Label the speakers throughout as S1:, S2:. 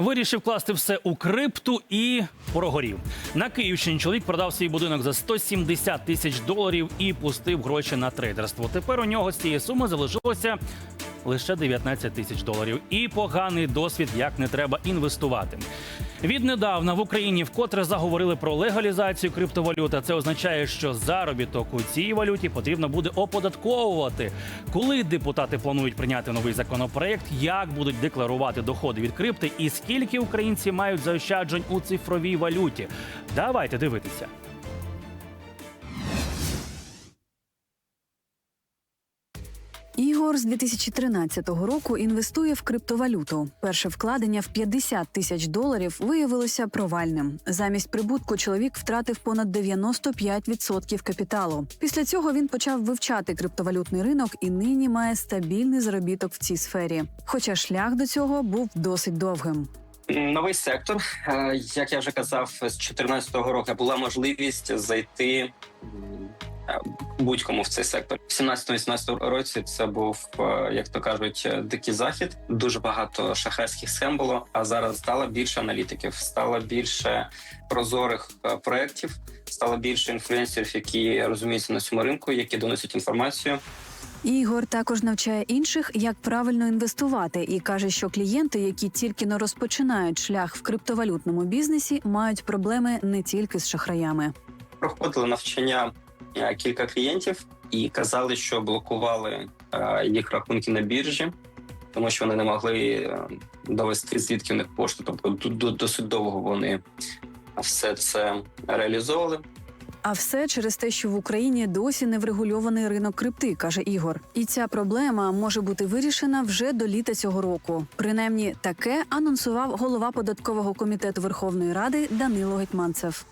S1: Вирішив класти все у крипту і прогорів. На Київщині чоловік продав свій будинок за 170 тисяч доларів і пустив гроші на трейдерство. Тепер у нього з цієї суми залишилося лише 19 тисяч доларів. І поганий досвід, як не треба інвестувати. Віднедавна в Україні вкотре заговорили про легалізацію криптовалюти. Це означає, що заробіток у цій валюті потрібно буде оподатковувати. Коли депутати планують прийняти новий законопроект, як будуть декларувати доходи від крипти і скільки українці мають заощаджень у цифровій валюті? Давайте дивитися.
S2: Ігор з 2013 року інвестує в криптовалюту. Перше вкладення в 50 тисяч доларів виявилося провальним. Замість прибутку чоловік втратив понад 95% капіталу. Після цього він почав вивчати криптовалютний ринок і нині має стабільний заробіток в цій сфері. Хоча шлях до цього був досить довгим.
S3: Новий сектор, Е, як я вже казав, з 2014 року була можливість зайти будь-кому в цей сектор. В 17-18 році це був, е, як то кажуть, е, дикий захід. Дуже багато шахрайських схем було. А зараз стало більше аналітиків, стало більше прозорих е, проєктів, стало більше інфлюенсерів, які розуміються на цьому ринку, які доносять інформацію.
S2: Ігор також навчає інших, як правильно інвестувати, і каже, що клієнти, які тільки но розпочинають шлях в криптовалютному бізнесі, мають проблеми не тільки з шахраями.
S3: проходили навчання кілька клієнтів і казали, що блокували е, їх рахунки на біржі, тому що вони не могли е, довести звідки в них пошту. Тобто досить довго вони все це реалізовували.
S2: А все через те, що в Україні досі не врегульований ринок крипти, каже Ігор. І ця проблема може бути вирішена вже до літа цього року. Принаймні, таке анонсував голова податкового комітету Верховної Ради Данило Гетманцев.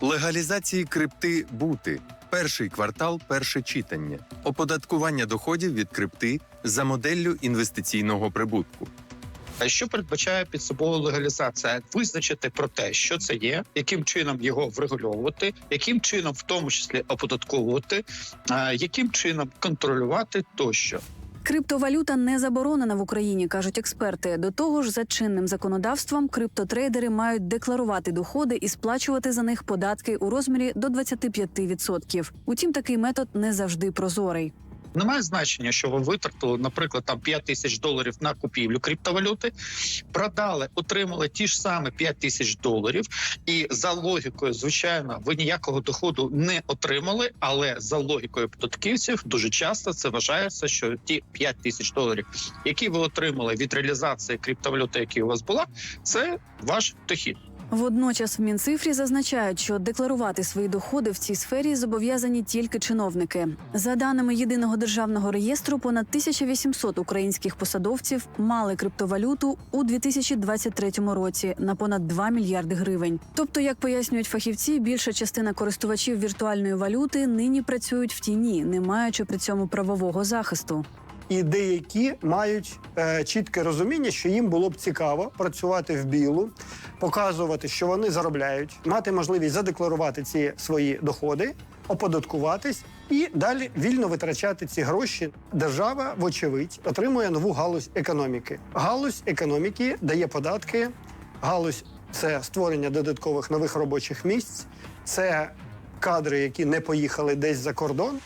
S4: Легалізації крипти бути. Перший квартал, перше читання. Оподаткування доходів від крипти за моделлю інвестиційного прибутку.
S5: Що передбачає під собою легалізація? Визначити про те, що це є, яким чином його врегульовувати, яким чином в тому числі оподатковувати, яким чином контролювати тощо.
S2: Криптовалюта не заборонена в Україні, кажуть експерти. До того ж, за чинним законодавством криптотрейдери мають декларувати доходи і сплачувати за них податки у розмірі до 25%. Утім, такий метод не завжди прозорий.
S5: Немає значення, що ви витратили, наприклад, там 5 тисяч доларів на купівлю криптовалюти, продали, отримали ті ж самі 5 тисяч доларів, і за логікою, звичайно, ви ніякого доходу не отримали. Але за логікою податківців дуже часто це вважається, що ті 5 тисяч доларів, які ви отримали від реалізації криптовалюти, які у вас була, це ваш дохід.
S2: Водночас в Мінцифрі зазначають, що декларувати свої доходи в цій сфері зобов'язані тільки чиновники. За даними єдиного державного реєстру, понад 1800 українських посадовців мали криптовалюту у 2023 році на понад 2 мільярди гривень. Тобто, як пояснюють фахівці, більша частина користувачів віртуальної валюти нині працюють в тіні, не маючи при цьому правового захисту.
S6: І деякі мають е, чітке розуміння, що їм було б цікаво працювати в білу, показувати, що вони заробляють, мати можливість задекларувати ці свої доходи, оподаткуватись і далі вільно витрачати ці гроші. Держава, вочевидь, отримує нову галузь економіки. Галузь економіки дає податки. Галузь це створення додаткових нових робочих місць, це кадри, які не поїхали десь за кордон.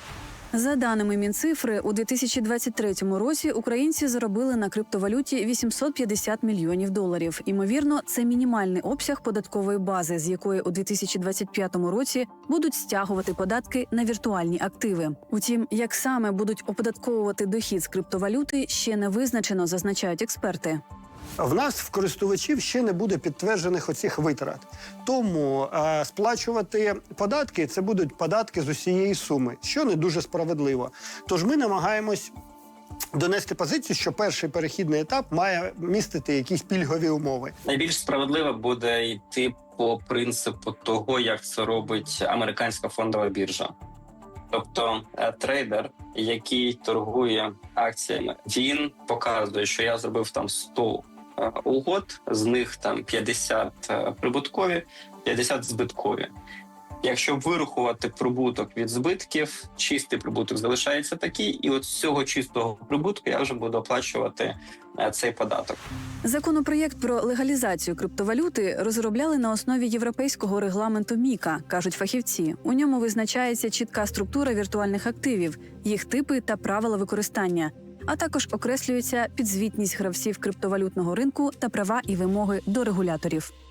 S2: За даними Мінцифри, у 2023 році українці заробили на криптовалюті 850 мільйонів доларів. Імовірно, це мінімальний обсяг податкової бази, з якої у 2025 році будуть стягувати податки на віртуальні активи. Утім, як саме будуть оподатковувати дохід з криптовалюти, ще не визначено, зазначають експерти.
S6: В нас в користувачів ще не буде підтверджених оцих витрат. Тому е, сплачувати податки це будуть податки з усієї суми, що не дуже справедливо. Тож ми намагаємось донести позицію, що перший перехідний етап має містити якісь пільгові умови.
S3: Найбільш справедливо буде йти по принципу того, як це робить американська фондова біржа. Тобто е, трейдер, який торгує акціями, він показує, що я зробив там 100 е, угод, з них там 50 е, прибуткові, 50 збиткові. Якщо вирахувати прибуток від збитків, чистий прибуток залишається такий, і от з цього чистого прибутку я вже буду оплачувати е, цей податок.
S2: Законопроєкт про легалізацію криптовалюти розробляли на основі європейського регламенту Міка, кажуть фахівці. У ньому визначається чітка структура віртуальних активів, їх типи та правила використання. А також окреслюється підзвітність гравців криптовалютного ринку та права і вимоги до регуляторів.